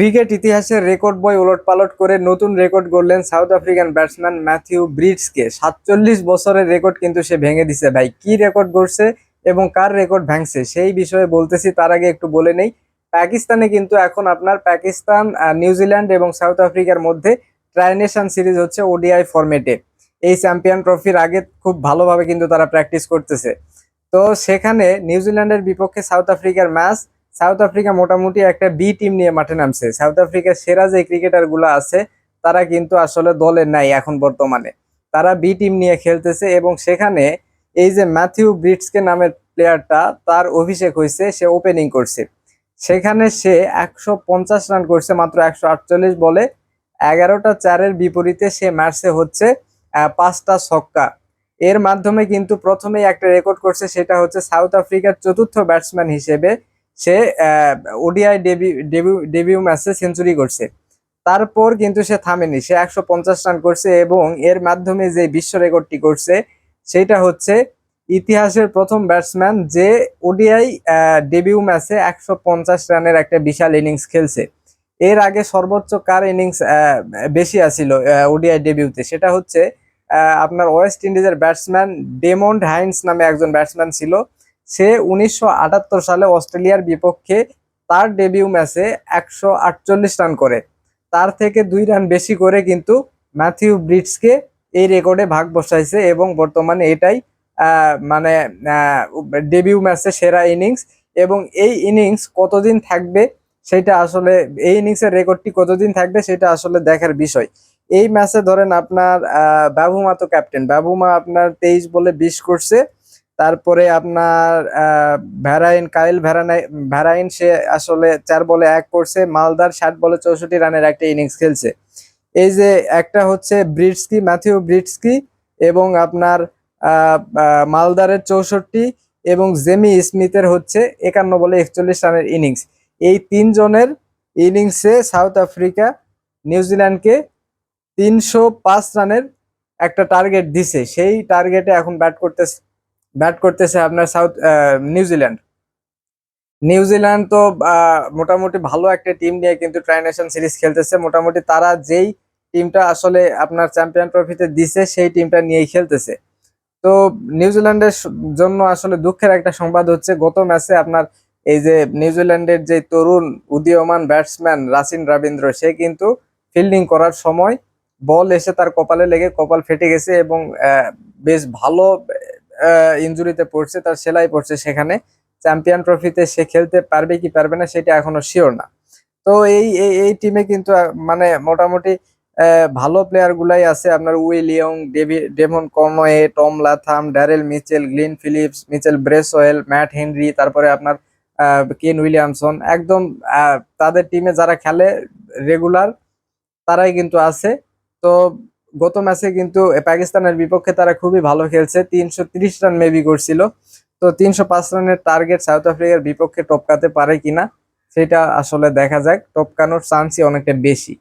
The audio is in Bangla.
ক্রিকেট ইতিহাসের রেকর্ড বই ওলট পালট করে নতুন রেকর্ড গড়লেন সাউথ আফ্রিকান ব্যাটসম্যান ম্যাথিউ ব্রিডসকে। সাতচল্লিশ বছরের রেকর্ড কিন্তু সে ভেঙে দিছে। ভাই, কি রেকর্ড গড়ছে এবং কার রেকর্ড ভাঙছে সেই বিষয়ে বলতেছি, তার আগে একটু বলে নেই। পাকিস্তানে কিন্তু এখন আপনার পাকিস্তান নিউজিল্যান্ড এবং সাউথ আফ্রিকার মধ্যে ট্রাইনেশন সিরিজ হচ্ছে ওডিআই ফরম্যাটে। এই চ্যাম্পিয়ন ট্রফির আগে খুব ভালোভাবে কিন্তু তারা প্র্যাকটিস করতেছে। তো সেখানে নিউজিল্যান্ডের বিপক্ষে সাউথ আফ্রিকার ম্যাচ সাউথ আফ্রিকা মোটামুটি একটা বি টিম নিয়ে মাঠে নামছে। সাউথ আফ্রিকার সেরা যে ক্রিকেটারগুলো আছে, তারা কিন্তু আসলে দলে নাই এখন বর্তমানে। তারা বি টিম নিয়ে খেলতেছে এবং সেখানে এই যে ম্যাথিউ ব্রিটসকে নামের প্লেয়ারটা তার অভিষেক হয়েছে, সে ওপেনিং করছে। সেখানে সে একশো পঞ্চাশ রান করছে, মাত্র একশো আটচল্লিশ বলে। এগারোটা চারের বিপরীতে সে মারছে হচ্ছে পাঁচটা ছক্কা। এর মাধ্যমে কিন্তু প্রথমেই একটা রেকর্ড করছে, সেটা হচ্ছে সাউথ আফ্রিকার চতুর্থ ব্যাটসম্যান হিসেবে সে ওডিআই ডেবিউ ডেবিউ ডেবিউ ম্যাচে সেঞ্চুরি করছে। তারপর কিন্তু সে থামেনি, সে একশো পঞ্চাশ রান করছে এবং এর মাধ্যমে যে বিশ্ব রেকর্ডটি করছে, সেটা হচ্ছে ইতিহাসের প্রথম ব্যাটসম্যান যে ওডিআই ডেবিউ ম্যাচে একশো পঞ্চাশ রানের একটা বিশাল ইনিংস খেলছে। এর আগে সর্বোচ্চ কার ইনিংস বেশি আছিল ওডিআই ডেবিউতে সেটা হচ্ছে আপনার ওয়েস্ট ইন্ডিজের ব্যাটসম্যান ডেমন্ড হাইন্স নামে একজন ব্যাটসম্যান ছিল। সে উনিশশো আটাত্তর সালে অস্ট্রেলিয়ার বিপক্ষে তার ডেবিউ ম্যাচে একশো আটচল্লিশ রান করে। তার থেকে দুই রান বেশি করে কিন্তু ম্যাথিউ ব্রিটসকে এই রেকর্ডে ভাগ বসাইছে এবং বর্তমানে এটাই মানে ডেবিউ ম্যাচে সেরা ইনিংস এবং এই ইনিংস কতদিন থাকবে সেটা আসলে, এই ইনিংসের রেকর্ডটি কতদিন থাকবে সেটা আসলে দেখার বিষয়। এই ম্যাচে ধরেন আপনার বাবুমা তো ক্যাপ্টেন বাবুমা আপনার তেইশ বলে বিশ করছে। তারপরে আপনার ভ্যারাইন কাইল ভ্যারানাই ভ্যারাইন সে আসলে চার বলে এক করছে, মালদার ষাট বলে চৌষট্টি রানের একটা ইনিংস খেলছে। এই যে একটা হচ্ছে ব্রিটসকি, ম্যাথিউ ব্রিটসকি এবং আপনার মালদারের চৌষট্টি এবং জেমি স্মিথের হচ্ছে একান্ন বলে একচল্লিশ রানের ইনিংস। এই তিনজনের ইনিংসে সাউথ আফ্রিকা, নিউজিল্যান্ডকে তিনশো পাঁচ রানের একটা টার্গেট দিছে। সেই টার্গেটে এখন ব্যাট করতেছে ব্যাট করতেছে আপনার সাউথ নিউজিল্যান্ড নিউজিল্যান্ড তো মোটামুটি ভালো একটা টিম নিয়ে কিন্তু ট্রাইনেশন সিরিজ খেলতেছে। মোটামুটি তারা যেই টিমটা আসলে আপনার চ্যাম্পিয়ন ট্রফিতে দিছে, সেই টিমটা নিয়েই খেলতেছে। তো নিউজিল্যান্ডের জন্য আসলে দুঃখের একটা সংবাদ হচ্ছে, গত ম্যাচে আপনার এই যে নিউজিল্যান্ডের যে তরুণ উদীয়মান ব্যাটসম্যান রাসিন রবীন্দ্র, সে কিন্তু ফিল্ডিং করার সময় বল এসে তার কপালে লেগে কপাল ফেটে গেছে এবং বেশ ভালো ইনজুরিতে পড়ছে, তার সেলাই পড়ছে সেখানে। চ্যাম্পিয়ন ট্রফিতে সে খেলতে পারবে কি পারবে না সেটা এখনও শিওর না। তো এই এই টিমে কিন্তু মানে মোটামুটি ভালো প্লেয়ার গুলাই আছে। আপনার Will Young Davy Devon Conway Tom Latham, Daryl Mitchell, Glenn Phillips, Mitchell Bracewell, Matt Henry, তারপরে আপনার কেন উইলিয়ামসন। একদম তাদের টিমে যারা খেলে রেগুলার তারাই কিন্তু আছে। তো গত ম্যাচে কিন্তু পাকিস্তানের বিপক্ষে তারা খুবই ভালো খেলছে। তিনশো রান মেবি করছিল। তো তিনশো পাঁচ রানের টার্গেট সাউথ আফ্রিকার বিপক্ষে টপকাতে পারে কিনা, সেটা আসলে দেখা যাক। টপকানোর চান্সই অনেকটা বেশি।